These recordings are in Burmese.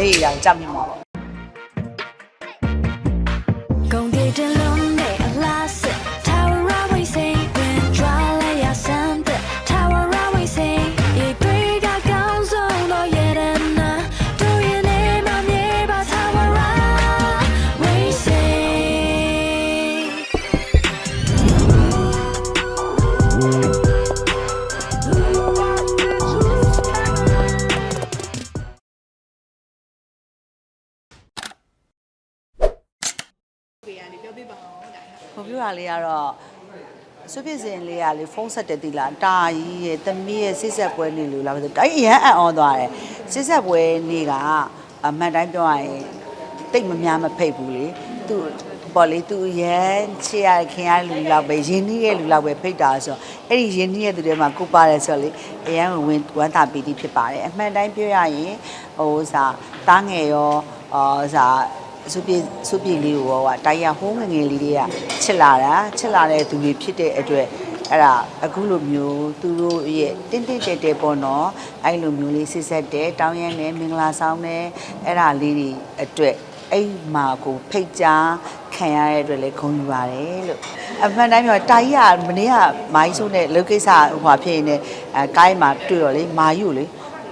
နေရအောင်ကြောက်မြင်ပါပေါ့ကုန်ပြေတင် ကိုပြောတာလေးကတော့ဆွေးပြစင်လေးကလေဖုန်းဆက်တယ်တီလားတာကြီးရဲ့သမီးရဲ့စစ်ဆက်ပွဲနေလို့လားဆိုတော့အဲ့အရန်အံ့ဩသွားတယ်စစ်ဆက်ပွဲနေကအမှန်တိုင်းပြောရရင်တိတ်မများမဖိတ်ဘူးလေသူပေါ်လေသူရန်ချစ်ရခင်ရလူလောက်ပဲရင်းနှီးရဲ့လူလောက်ပဲဖိတ်တာဆိုတော့အဲ့ဒီရင်းနှီးရဲ့သူတွေမှာကိုပါတယ်ဆိုတော့လေအရန်ဝင်ဝမ်းသာပီတိဖြစ်ပါတယ်အမှန်တိုင်းပြောရရင်ဟိုစားတားငယ်ရောအော်စား စုပြေစုပြေလေးကိုရောကတိုက်ရဟိုးငယ်ငယ်လေးတွေကချစ်လာတာချစ်လာတဲ့သူတွေဖြစ်တဲ့အတွက်အဲ့ဒါအခုလိုမျိုးသူတို့ရဲ့တင်းတင်းတဲတဲပေါ့နော်အဲ့လိုမျိုးလေးစစ်ဆက်တဲ့တောင်းရမ်းနဲ့မင်္ဂလာဆောင်တဲ့အဲ့ဒါလေးတွေအတွက်အဲ့မှာကိုဖိတ်ကြားခံရတဲ့အတွက်လည်းဂုဏ်ယူပါတယ်လို့အမှန်တိုင်းပြောတာကြီးကမနေ့ကမာကြီးဆုံးတဲ့လောကိစ္စဟိုဟာဖြစ်နေအဲကိုင်းမှာတွေ့တော့လေမာကြီးကိုလေ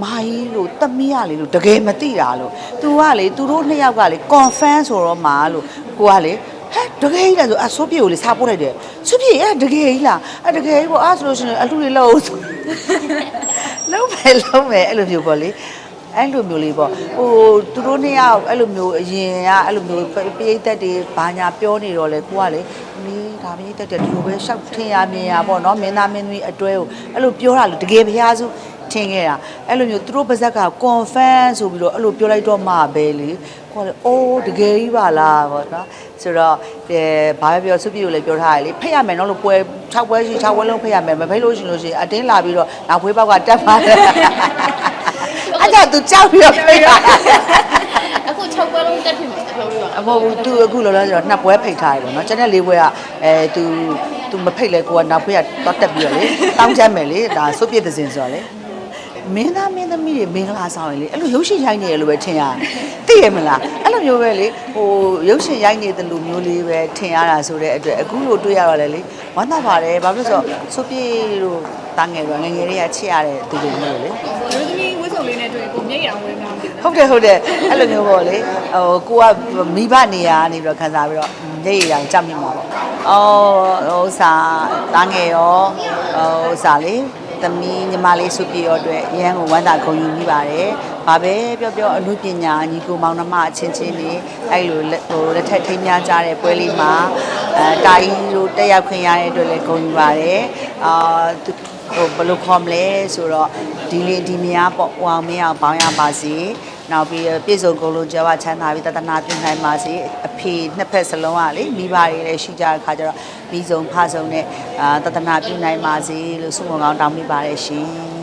မာကြီးလို့တမီးရလေလို့တကယ်မသိတာလို့ तू ကလေသူတို့နှစ်ယောက်ကလေ confirm ဆိုတော့မာလို့ကိုကလေဟဲ့တကယ်ကြီးလားဆိုအဆိုးပြေကိုလေစားပို့လိုက်တယ်ဆိုပြေအဲ့တကယ်ကြီးလားအဲ့တကယ်ကြီးပေါ့အဲ့ဆိုလို့ရှိရင်အလူတွေလောက်အောင်ဆိုလုံးပဲလုံးပဲအဲ့လိုမျိုးပေါ့လေအဲ့လိုမျိုးလေးပေါ့ဟိုသူတို့နှစ်ယောက်အဲ့လိုမျိုးအရင်ကအဲ့လိုမျိုးပိဋသက်တွေဘာညာပြောနေတော့လေကိုကလေမင်းဒါပိဋသက်တွေဒီလိုပဲရှောက်ထင်ရမြင်ရပေါ့နော်မင်းသားမင်းသမီးအတွဲကိုအဲ့လိုပြောတာလို့တကယ်ဖျားစု ထင်ခဲ့တာအဲ့လိုမျိုးသူတို့ပါဇက်က confirm ဆိုပြီးတော့အဲ့လိုပြောလိုက်တော့မှပဲလေကိုကလေအိုးတကယ်ကြီးပါလားပေါ့နော်ဆိုတော့အဲဘာပဲပြောစုပြည့်ကိုလည်းပြောထားရလေဖိတ်ရမယ်နော်လို့ပွဲ6ပွဲရှိ6ပွဲလုံးဖိတ်ရမယ်မဖိတ်လို့ရှိလို့ရှိရင်အတင်းလာပြီးတော့နောက်ဖွေးပေါက်ကတက်ပါတယ်အဲ့ဒါသူကြောက်ပြီးတော့ဖိတ်တာအခု6ပွဲလုံးတက်ဖြစ်မယ်ပြောပြပါအမဟုတ်ဘူးသူအခုလောလောဆယ်တော့နှစ်ပွဲဖိတ်ထားတယ်ပေါ့နော်ကျန်တဲ့၄ပွဲကအဲသူသူမဖိတ်လဲကိုကနောက်ပွဲကတော့တက်ပြီးတော့လေတောင်းချမ်းမယ်လေဒါစုပ်ပြည့်တဲ့စင်ဆိုတော့လေ မင်းသားမင်းသမီးတွေမင်္ဂလာဆောင်ရင်လေအဲ့လိုရုပ်ရှင်ရိုက်နေရလို့ပဲထင်ရတယ်သိရမလားအဲ့လိုမျိုးပဲလေဟိုရုပ်ရှင်ရိုက်နေတဲ့လူမျိုးလေးပဲထင်ရတာဆိုတဲ့အတွက်အခုလိုတွေ့ရတော့လေလေဝမ်းသာပါတယ်ဘာဖြစ်လို့ဆိုတော့စုပ်ပြည့်တို့တာငယ်တော့ငယ်ငယ်လေးကချစ်ရတဲ့သူတွေမျိုးလေလူသမီးဝတ်စုံလေးနဲ့တွေ့ကိုမျက်ရံဝဲများတယ်ဟုတ်တယ်ဟုတ်တယ်အဲ့လိုမျိုးပေါ့လေဟိုကိုကမိဘနေရာကနေပြီးတော့ခံစားပြီးတော့ညရည်ရောင်ကြောက်မြင်ပါပေါ့အော်ဟိုစားတားငယ်ရောဟိုစားလေ သမီးညီမလေးစုပြေရောအတွက်ရန်ကိုဝမ်းသာဂုဏ်ယူမိပါတယ်။ဘာပဲပြောပြောအမှုပညာညီကိုမောင်နှမအချင်းချင်းနေအဲ့လိုလက်ဟိုလက်ထက်ထိမ်းများကြတဲ့ပွဲလေးမှာအဲတာကြီးတို့တက်ရောက်ခွင့်ရတဲ့အတွက်လည်းဂုဏ်ယူပါတယ်။အာသူဟိုဘယ်လိုခေါ်မလဲဆိုတော့ဒီလေးဒီမယားပေါ့ဟိုအောင်မင်းအောင်ပေါင်းရပါစေ နောက်ပြီးပြည့်စုံကုန်လုံးကြွားချမ်းသာပြီးတသနာပြုနိုင်ပါစေအဖေနှစ်ဖက်စလုံးကလေမိဘတွေလည်းရှိကြတဲ့ခါကျတော့ပြီးဆုံးဖဆုံးနဲ့အာတသနာပြုနိုင်ပါစေလို့ဆုမွန်ကောင်းတောင်းမိပါတယ်ရှင်